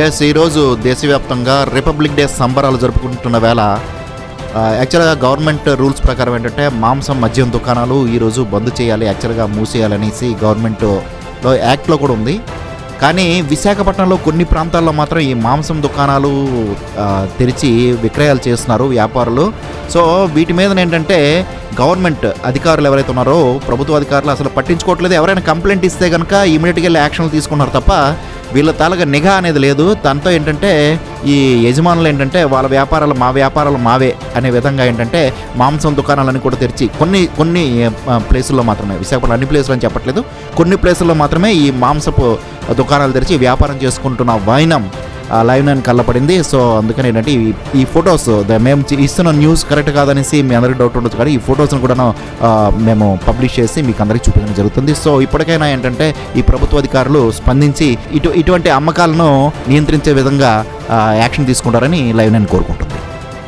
Yes ఈరోజు దేశవ్యాప్తంగా republic day సంబరాలు జరుపుకుంటున్న వేళ యాక్చువల్గా గవర్నమెంట్ రూల్స్ ప్రకారం ఏంటంటే మాంసం మద్యం దుకాణాలు ఈరోజు బంద్ చేయాలి యాక్చువల్గా మూసేయాలనేసి గవర్నమెంట్లో యాక్ట్లో కూడా ఉంది. కానీ విశాఖపట్నంలో కొన్ని ప్రాంతాల్లో మాత్రం ఈ మాంసం దుకాణాలు తెరిచి విక్రయాలు చేస్తున్నారు వ్యాపారులు. సో వీటి మీద ఏంటంటే గవర్నమెంట్ అధికారులు ఎవరైతే ఉన్నారో ప్రభుత్వ అధికారులు అసలు పట్టించుకోవట్లేదు. ఎవరైనా కంప్లైంట్ ఇస్తే కనుక ఇమీడియట్గా వెళ్ళి యాక్షన్లు తీసుకున్నారు తప్ప వీళ్ళ తాలూకా నిఘా అనేది లేదు. దాంతో ఏంటంటే ఈ యజమానులు ఏంటంటే వాళ్ళ వ్యాపారాలు మా వ్యాపారాలు మావే అనే విధంగా ఏంటంటే మాంసం దుకాణాలని కూడా తెరిచి కొన్ని కొన్ని ప్లేసుల్లో మాత్రమే విశాఖపట్నం అన్ని ప్లేసులు అని చెప్పట్లేదు. కొన్ని ప్లేసుల్లో మాత్రమే ఈ మాంసపు దుకాణాలు తెరిచి వ్యాపారం చేసుకుంటున్న వైనం లైవ్ నైన్ కళ్ళపడింది. సో అందుకని ఏంటంటే ఈ- ఫొటోస్ ద- మేము చి- ఇస్తున్న న్యూస్ కరెక్ట్ కాదనేసి మీ అందరికీ డౌట్ ఉండొచ్చు. కానీ ఈ ఫొటోస్ని కూడా మేము పబ్లిష్ చేసి మీకు అందరికీ చూపించడం జరుగుతుంది. సో ఇప్పటికైనా ఏంటంటే ఈ ప్రభుత్వ అధికారులు స్పందించి ఇటు ఇటువంటి అమ్మకాలను నియంత్రించే విధంగా యాక్షన్ తీసుకుంటారని లైవ్ నైన్ కోరుకుంటున్నాను